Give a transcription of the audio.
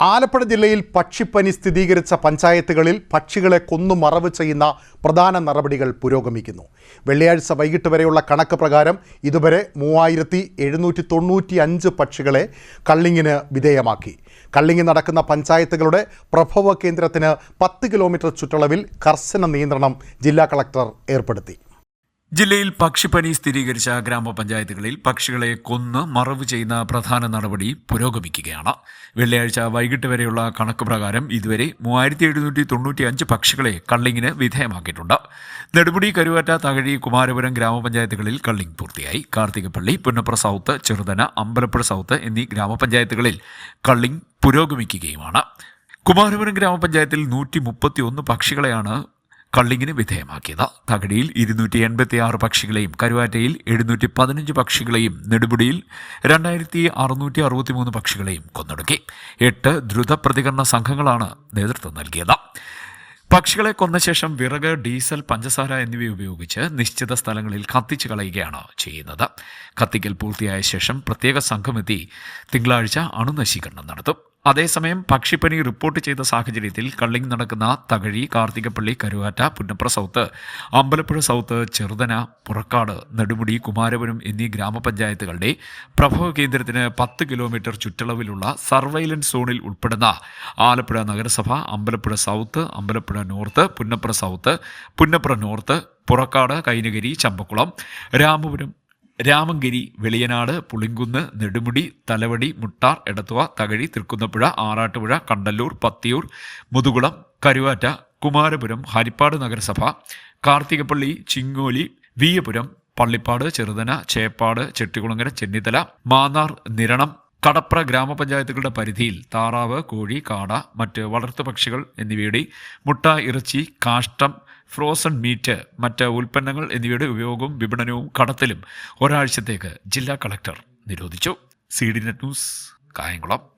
ആലപ്പുഴ ജില്ലയിൽ പക്ഷിപ്പനി സ്ഥിരീകരിച്ച പഞ്ചായത്തുകളിൽ പക്ഷികളെ കൊന്നു മറവ് ചെയ്യുന്ന പ്രധാന നടപടികൾ പുരോഗമിക്കുന്നു. വെള്ളിയാഴ്ച വൈകിട്ട് വരെയുള്ള കണക്ക് പ്രകാരം ഇതുവരെ മൂവായിരത്തി എഴുന്നൂറ്റി തൊണ്ണൂറ്റി അഞ്ച് പക്ഷികളെ കള്ളിങ്ങിന് വിധേയമാക്കി. കള്ളിങ്ങി നടക്കുന്ന പഞ്ചായത്തുകളുടെ പ്രഭവ കേന്ദ്രത്തിന് പത്ത് കിലോമീറ്റർ ചുറ്റളവിൽ കർശന നിയന്ത്രണം ജില്ലാ കളക്ടർ ഏർപ്പെടുത്തി. ജില്ലയിൽ പക്ഷിപ്പനി സ്ഥിരീകരിച്ച ഗ്രാമപഞ്ചായത്തുകളിൽ പക്ഷികളെ കൊന്ന് മറവ് ചെയ്യുന്ന പ്രധാന നടപടി പുരോഗമിക്കുകയാണ്. വെള്ളിയാഴ്ച വൈകിട്ട് വരെയുള്ള കണക്ക് പ്രകാരം ഇതുവരെ മൂവായിരത്തി എഴുന്നൂറ്റി തൊണ്ണൂറ്റി അഞ്ച് പക്ഷികളെ കള്ളിങ്ങിന് വിധേയമാക്കിയിട്ടുണ്ട്. നെടുമുടി കരുവാറ്റ തകഴി കുമാരപുരം ഗ്രാമപഞ്ചായത്തുകളിൽ കള്ളിങ് പൂർത്തിയായി. കാർത്തികപ്പള്ളി പുന്നപ്ര സൗത്ത് ചെറുതന അമ്പലപ്പുഴ സൗത്ത് എന്നീ ഗ്രാമപഞ്ചായത്തുകളിൽ കള്ളിങ് പുരോഗമിക്കുകയുമാണ്. കുമാരപുരം ഗ്രാമപഞ്ചായത്തിൽ നൂറ്റി മുപ്പത്തി ഒന്ന് പക്ഷികളെയാണ് കള്ളിങ്ങിന് വിധേയമാക്കിയത്. തകഴിയിൽ ഇരുന്നൂറ്റി എൺപത്തി ആറ് പക്ഷികളെയും കരുവാറ്റയിൽ എഴുന്നൂറ്റി പതിനഞ്ച് പക്ഷികളെയും നെടുമുടിയിൽ രണ്ടായിരത്തി അറുന്നൂറ്റി അറുപത്തി മൂന്ന് പക്ഷികളെയും കൊന്നൊടുക്കി. എട്ട് ദ്രുത പ്രതികരണ സംഘങ്ങളാണ് നേതൃത്വം നൽകിയത്. പക്ഷികളെ കൊന്ന ശേഷം വിറക് ഡീസൽ പഞ്ചസാര എന്നിവ ഉപയോഗിച്ച് നിശ്ചിത സ്ഥലങ്ങളിൽ കത്തിച്ചു കളയുകയാണ് ചെയ്യുന്നത്. കത്തിക്കൽ പൂർത്തിയായ ശേഷം പ്രത്യേക സംഘമെത്തി തിങ്കളാഴ്ച അണുനശീകരണം നടത്തും. അതേസമയം പക്ഷിപ്പനി റിപ്പോർട്ട് ചെയ്ത സാഹചര്യത്തിൽ കള്ളിങ് നടക്കുന്ന തകഴി കാർത്തികപ്പള്ളി കരുവാറ്റ പുന്നപ്ര സൗത്ത് അമ്പലപ്പുഴ സൗത്ത് ചെറുതന പുറക്കാട് നെടുമുടി കുമാരപുരം എന്നീ ഗ്രാമപഞ്ചായത്തുകളുടെ പ്രഭവ കേന്ദ്രത്തിന് പത്ത് കിലോമീറ്റർ ചുറ്റളവിലുള്ള സർവൈലൻസ് സോണിൽ ഉൾപ്പെടുന്ന ആലപ്പുഴ നഗരസഭ Ambalappuzha south Ambalappuzha north Punnapra south Punnapra north Purakkad Kainakary Champakulam Ramapuram Ramankari Veliyanad Pulinkunnu Nedumudi Thalavady Muttar Edathua Thakazhi Thrikkunnappuzha Arattupuzha Kandallur Pathiyoor Muthukulam Karuvatta Kumarapuram Harippad നഗരസഭ കാർത്തികപ്പള്ളി ചിങ്ങോലി വീയപുരം പള്ളിപ്പാട് ചെറുതന ചേപ്പാട് ചെട്ടികുളങ്ങര ചെന്നിത്തല മാന്നാർ നിരണം കടപ്ര ഗ്രാമപഞ്ചായത്തുകളുടെ പരിധിയിൽ താറാവ് കോഴി കാട മറ്റ് വളർത്തുപക്ഷികൾ എന്നിവയുടെ മുട്ട ഇറച്ചി കാഷ്ടം ഫ്രോസൺ മീറ്റ് മറ്റ് ഉൽപ്പന്നങ്ങൾ എന്നിവയുടെ ഉപയോഗവും വിപണനവും കടത്തലും ഒരാഴ്ചത്തേക്ക് ജില്ലാ കളക്ടർ നിരോധിച്ചു. C D net news Kayamkulam.